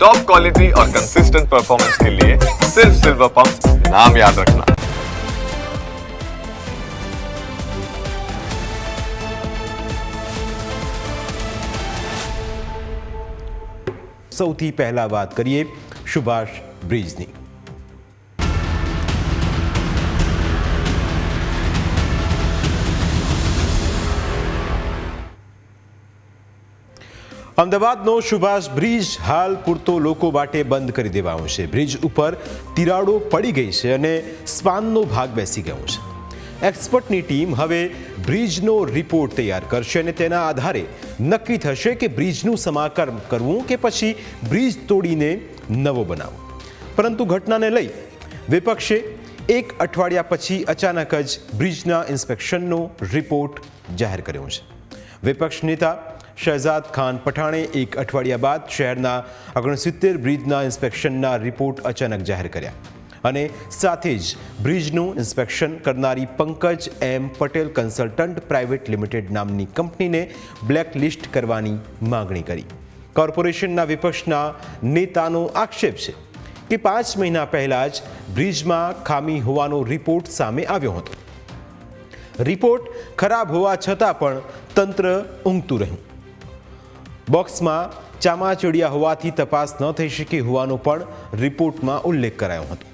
Top quality और consistent performance के लिए सिर्फ सिल्वर पंप नाम याद रखना સૌથી પહેલા વાત કરીએ સુભાષ બ્રિજની અમદાવાદનો સુભાષ બ્રિજ હાલ પૂરતો લોકો માટે બંધ કરી દેવાયો છે. બ્રિજ ઉપર તિરાડો પડી ગઈ છે અને સ્પાનનો ભાગ બેસી ગયો છે. એક્સપર્ટની ટીમ હવે બ્રિજનો રિપોર્ટ તૈયાર કરશે અને તેના આધારે નક્કી થશે કે બ્રિજનું સમાકર્મ કરવું કે પછી બ્રિજ તોડીને નવો બનાવવો. પરંતુ ઘટનાને લઈ વિપક્ષે એક અઠવાડિયા પછી અચાનક જ બ્રિજના ઇન્સ્પેક્શનનો રિપોર્ટ જાહેર કર્યો છે. વિપક્ષ નેતા શહેજાદ ખાન પઠાણે એક અઠવાડિયા બાદ શહેરના ઓગણસિત્તેર બ્રિજના ઇન્સ્પેક્શનના રિપોર્ટ અચાનક જાહેર કર્યા. અને સાથે જ બ્રિજનું ઇન્સ્પેક્શન કરનારી Pankaj M Patel consultant private limited નામની કંપનીને બ્લેકલિસ્ટ કરવાની માંગણી કરી. કોર્પોરેશનના વિપક્ષના નેતાનો આક્ષેપ છે કે પાંચ મહિના પહેલા જ બ્રિજમાં ખામી હોવાનો રિપોર્ટ સામે આવ્યો હતો. રિપોર્ટ ખરાબ હોવા છતાં પણ તંત્ર ઊંઘતું રહ્યું. બોક્સમાં ચામાચોડિયા હોવાથી તપાસ ન થઈ શકી હોવાનો પણ રિપોર્ટમાં ઉલ્લેખ કરાયો હતો.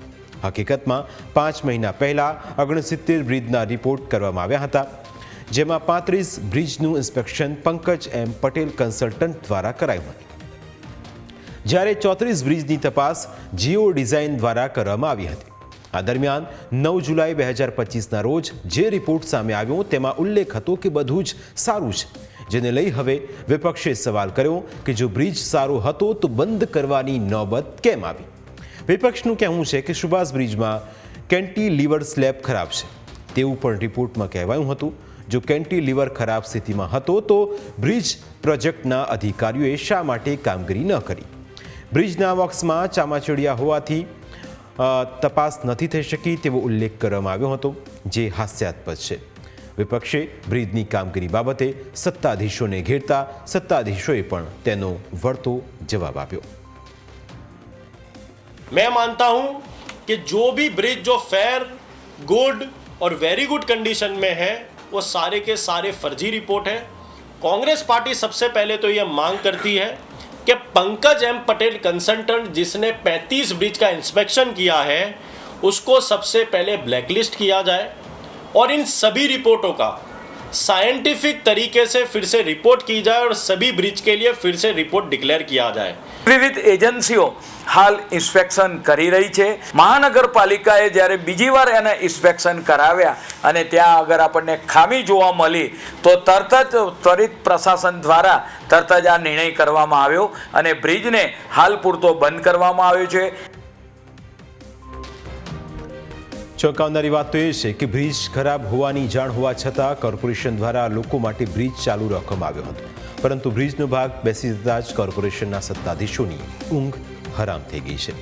હકીકતમાં પાંચ મહિના પહેલા ઓગણસિત્તેર બ્રિજના રિપોર્ટ કરવામાં આવ્યા હતા, જેમાં પાંત્રીસ બ્રિજનું inspection Pankaj M Patel consultant દ્વારા કરાયું હતું. જ્યારે ચોત્રીસ બ્રિજની તપાસ જીઓ ડિઝાઇન દ્વારા કરવામાં આવી હતી. આ દરમિયાન નવ જુલાઈ બે હજાર પચીસના રોજ જે રિપોર્ટ સામે આવ્યો તેમાં ઉલ્લેખ હતો કે બધું જ સારું છે. જેને લઈ હવે વિપક્ષે સવાલ કર્યો કે જો બ્રિજ સારો હતો તો બંધ કરવાની નોબત કેમ આવી? વિપક્ષનું કહેવું છે કે સુભાષ બ્રિજમાં કેન્ટીલીવર સ્લેબ ખરાબ છે. તેવું પણ રિપોર્ટમાં કહેવાયું હતું. જો કેન્ટી લીવર ખરાબ સ્થિતિમાં હતો તો બ્રિજ પ્રોજેક્ટના અધિકારીઓએ શા માટે કામગીરી ન કરી? બ્રિજના બોક્સમાં ચામાચોડિયા હોવાથી તપાસ નથી થઈ શકી તેવો ઉલ્લેખ કરવામાં આવ્યો હતો, જે હાસ્યાસ્પદ છે. વિપક્ષે બ્રિજની કામગીરી બાબતે સત્તાધીશોને ઘેરતા સત્તાધીશોએ પણ તેનો વળતો જવાબ આપ્યો मैं मानता हूं कि जो भी ब्रिज जो फेयर गुड और वेरी गुड कंडीशन में है वो सारे के सारे फर्जी रिपोर्ट है कांग्रेस पार्टी सबसे पहले तो ये मांग करती है कि पंकज एम पटेल कंसल्टेंट जिसने 35 ब्रिज का इंस्पेक्शन किया है उसको सबसे पहले ब्लैकलिस्ट किया जाए और इन सभी रिपोर्टों का साइंटिफिक तरीके से फिर से रिपोर्ट की जाए और सभी ब्रिज के लिए फिर से रिपोर्ट डिक्लेयर किया जाए વિવિધ એજન્સીઓ હાલ ઇન્સ્પેક્શન કરી રહી છે મહાનગરપાલિકાએ જ્યારે બીજી વાર એને ઇન્સ્પેક્શન કરાવ્યા અને ત્યાં અગર આપણને ખામી જોવા મળી તો તરત જ ત્વરિત પ્રશાસન દ્વારા તરત જ આ નિર્ણય કરવામાં આવ્યો અને બ્રિજને હાલ પૂરતો બંધ કરવામાં આવ્યો છે ચોંકાવનારી વાત તો એ છે કે બ્રિજ ખરાબ હોવાની જાણ હોવા છતાં કોર્પોરેશન દ્વારા લોકો માટે બ્રિજ ચાલુ રાખવામાં આવ્યો હતો. પરંતુ બ્રિજનો ભાગ બેસી જતા જ કોર્પોરેશનના સત્તાધીશોની ઊંઘ હરામ થઈ ગઈ છે.